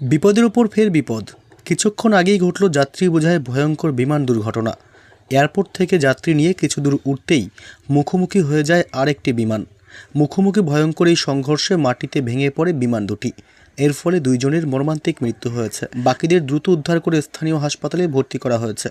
বিপদের ওপর ফের বিপদ। কিছুক্ষণ আগেই ঘটল যাত্রী বোঝায় ভয়ঙ্কর বিমান দুর্ঘটনা। এয়ারপোর্ট থেকে যাত্রী নিয়ে কিছু দূর উঠতেই মুখোমুখি হয়ে যায় আরেকটি বিমান। মুখোমুখি ভয়ঙ্কর এই সংঘর্ষে মাটিতে ভেঙে পড়ে বিমান দুটি। এর ফলে দুইজনের মর্মান্তিক মৃত্যু হয়েছে। বাকিদের দ্রুত উদ্ধার করে স্থানীয় হাসপাতালে ভর্তি করা হয়েছে।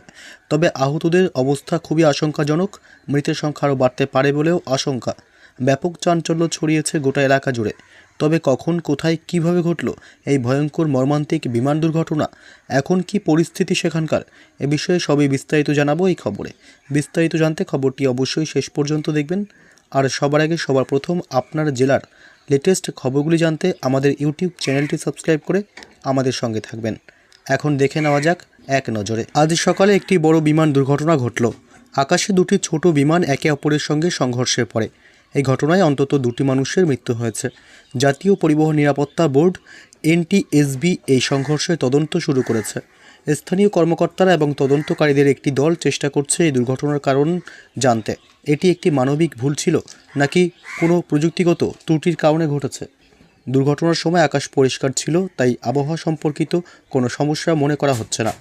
তবে আহতদের অবস্থা খুবই আশঙ্কাজনক। মৃতের সংখ্যা আরও বাড়তে পারে বলেও আশঙ্কা। ব্যাপক চাঞ্চল্য ছড়িয়েছে গোটা এলাকা জুড়ে। তবে কখন, কোথায়, কীভাবে ঘটল এই ভয়ঙ্কর মর্মান্তিক বিমান দুর্ঘটনা, এখন কি পরিস্থিতি সেখানকার, এ বিষয়ে সবই বিস্তারিত জানাব এই খবরে। বিস্তারিত জানতে খবরটি অবশ্যই শেষ পর্যন্ত দেখবেন। আর সবার আগে সবার প্রথম আপনার জেলার লেটেস্ট খবরগুলি জানতে আমাদের ইউটিউব চ্যানেলটি সাবস্ক্রাইব করে আমাদের সঙ্গে থাকবেন। এখন দেখে নেওয়া যাক এক নজরে। আজ সকালে একটি বড় বিমান দুর্ঘটনা ঘটল। আকাশে দুটি ছোট বিমান একে অপরের সঙ্গে সংঘর্ষে পড়ে। এই ঘটনায় অন্তত দুটি মানুষের মৃত্যু হয়েছে। জাতীয় পরিবহন নিরাপত্তা বোর্ড এনটিএসবি এই সংঘর্ষের তদন্ত শুরু করেছে। স্থানীয় কর্মকর্তারা এবং তদন্তকারীদের একটি দল চেষ্টা করছে এই দুর্ঘটনার কারণ জানতে। এটি একটি মানবিক ভুল ছিল, নাকি কোনো প্রযুক্তিগত ত্রুটির কারণে ঘটেছে? দুর্ঘটনার সময় আকাশ পরিষ্কার ছিল, তাই আবহাওয়া সম্পর্কিত কোনো সমস্যা মনে করা হচ্ছে না।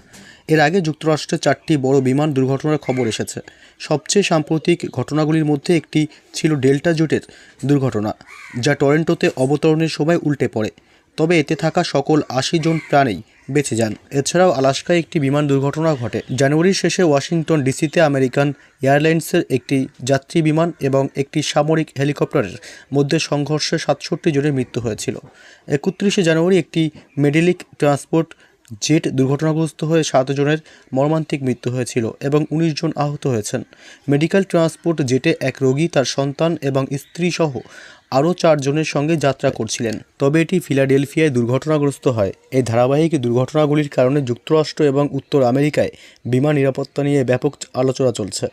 এর আগে যুক্তরাষ্ট্রে চারটি বড় বিমান দুর্ঘটনার খবর এসেছে। সবচেয়ে সাম্প্রতিক ঘটনাগুলির মধ্যে একটি ছিল ডেল্টা জোটের দুর্ঘটনা, যা টরেন্টোতে অবতরণের সময় উল্টে পড়ে। তবে এতে থাকা সকল আশি জন প্রাণেই বেঁচে যান। এছাড়াও আলাস্কায় একটি বিমান দুর্ঘটনা ঘটে। জানুয়ারির শেষে ওয়াশিংটন ডিসিতে আমেরিকান এয়ারলাইন্সের একটি যাত্রী বিমান এবং একটি সামরিক হেলিকপ্টারের মধ্যে সংঘর্ষে সাতষট্টি জনের মৃত্যু হয়েছিল। একত্রিশে জানুয়ারি একটি মেডেলিক ট্রান্সপোর্ট জেট দুর্ঘটনাগ্রস্ত হয়ে সাত জনের মর্মান্তিক মৃত্যু হয়েছিল এবং উনিশ জন আহত হয়েছেন। মেডিকেল ট্রান্সপোর্ট জেটে এক রোগী, তার সন্তান এবং স্ত্রী সহ আরও চারজনের সঙ্গে যাত্রা করছিলেন। তবে এটি ফিলাডেলফিয়ায় দুর্ঘটনাগ্রস্ত হয়। এই ধারাবাহিক দুর্ঘটনাগুলির কারণে যুক্তরাষ্ট্র এবং উত্তর আমেরিকায় বিমান নিরাপত্তা নিয়ে ব্যাপক আলোচনা চলছে।